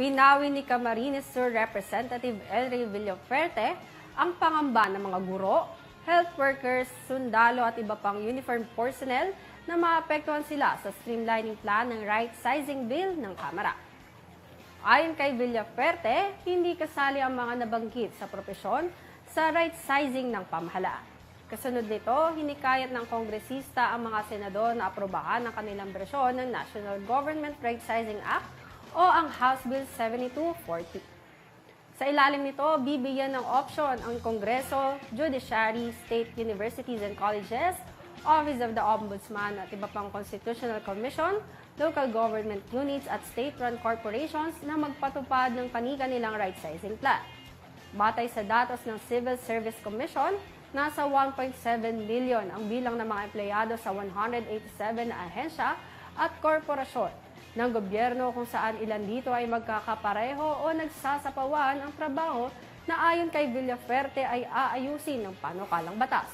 Pinawi ni Camarines Sur Representative Elry Villaferte ang pangamba ng mga guro, health workers, sundalo at iba pang uniform personnel na maapektuhan sila sa streamlining plan ng right sizing bill ng Kamara. Ayon kay Villaferte, hindi kasali ang mga nabanggit sa propesyon sa right sizing ng pamahalaan. Kasunod nito, hinikayat ng kongresista ang mga senador na aprobahan ang kanilang bersyon ng National Government Right Sizing Act o ang House Bill 7240. Sa ilalim nito, bibigyan ng option ang Kongreso, Judiciary, State Universities and Colleges, Office of the Ombudsman at iba pang Constitutional Commission, local government units at state-run corporations na magpatupad ng paniganilang right-sizing plan. Batay sa datos ng Civil Service Commission, nasa 1.7 million ang bilang ng mga empleyado sa 187 na ahensya at korporasyon ng gobyerno kung saan ilan dito ay magkakapareho o nagsasapawan ang trabaho na ayon kay Villaferte ay aayusin ng panukalang batas.